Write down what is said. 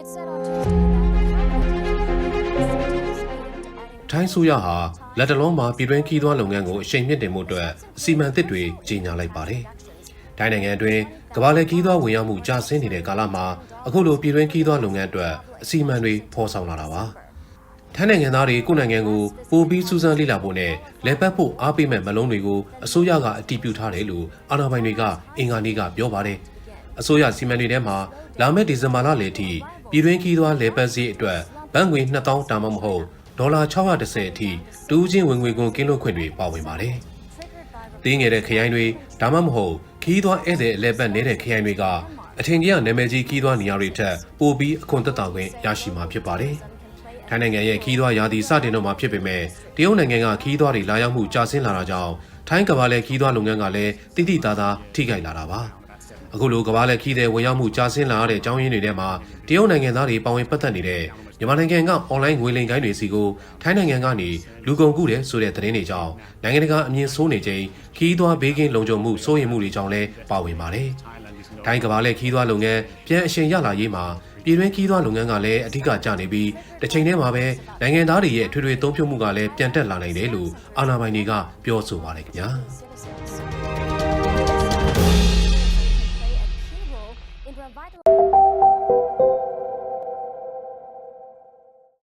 It's set on Tuesday that ထိုင်းဆိုရဟာလက်တလုံးမှာပြည်တွင်းခီးသွွားလုပ်ငန်းကိုအရှိန်မြင့်တင်မှုအတွက်အစီအမံသစ်တွေကြီးညာလိုက်ပါတယ်။ထိုင်းနိုင်ငံအတွင်းကမ္ဘာလှည့်ခီးသွွားဝင်ရောက်မှုကျဆင်းနေတဲ့ကာလမှာအခုလိုပြည်တွင်းခီးသွွားလုပ်ငန်းအတွက်အစီအမံတွေဖော်ဆောင်လာတာပါ။ထိုင်းနိုင်ငံသားတွေကိုယ်နိုင်ငံကိုပိုပြီးစူးစမ်းလေ့လာဖို့နဲ့လက်ပတ်ဖို့အားပေးမဲ့မလုံးတွေကိုအစိုးရကအတည်ပြုထားတယ်လို့အာဏာပိုင်တွေကအင်္ဂါနေ့ကပြောပါတယ်။အစိုးရစီမံတွေထဲမှာလာမယ့်ဒီဇင်ဘာလလယ်ထိ ပြည်တွင်းခီးသွွားလဲပတ်စည်းအတွက်ဘဏ်ငွေ2000တာမှမဟုတ်ဒေါ်လာ610အထိတူးချင်းဝင်ငွေကုန်ကင်းလွတ်ခွင့်တွေပါဝင်ပါတယ်။တင်းငယ်တဲ့ခရိုင်တွေဒါမှမဟုတ်ခီးသွွားဧည့်သည်အလဲပတ်နေတဲ့ခရိုင်တွေကအထင်ကြီးနာမည်ကြီးခီးသွွားနေရာတွေထက်ပိုပြီးအခွန်သက်သာခွင့်ရရှိမှာဖြစ်ပါတယ်။ထိုင်းနိုင်ငံရဲ့ခီးသွွားရာသီစတင်တော့မှာဖြစ်ပေမဲ့တရုတ်နိုင်ငံကခီးသွွားတွေလာရောက်မှုကျဆင်းလာတာကြောင့်ထိုင်းကမ္ဘာလဲခီးသွွားလုပ်ငန်းကလည်းတိတိသားသားထိခိုက်လာတာပါ။ အခုလိုကမ္ဘာလဲခီးတဲ့ဝင်ရောက်မှုကျဆင်းလာတဲ့အကြောင်းရင်းတွေထဲမှာတရုတ်နိုင်ငံသားတွေပါဝင်ပတ်သက်နေတဲ့မြန်မာနိုင်ငံကအွန်လိုင်းငွေလိမ်ကိုင်းတွေစီကိုထိုင်းနိုင်ငံကနေလူကုန်ကူးတယ်ဆိုတဲ့သတင်းတွေကြောင့်နိုင်ငံတကာအမြင်ဆိုးနေချိန်ခီးသွွားဘေးကင်းလုံခြုံမှုစိုးရိမ်မှုတွေကြောင့်လည်းပါဝင်ပါတယ်။ထိုင်းကမ္ဘာလဲခီးသွွားလုပ်ငန်းပြန်အရှင်ရလာရေးမှာပြည်တွင်းခီးသွွားလုပ်ငန်းကလည်းအဓိကကျနေပြီးတစ်ချိန်တည်းမှာပဲနိုင်ငံသားတွေရဲ့ထွေထွေသုံးဖြုတ်မှုကလည်းပြန်တက်လာနိုင်တယ်လို့အာဏာပိုင်တွေကပြောဆိုပါတယ်ခင်ဗျာ။ vital...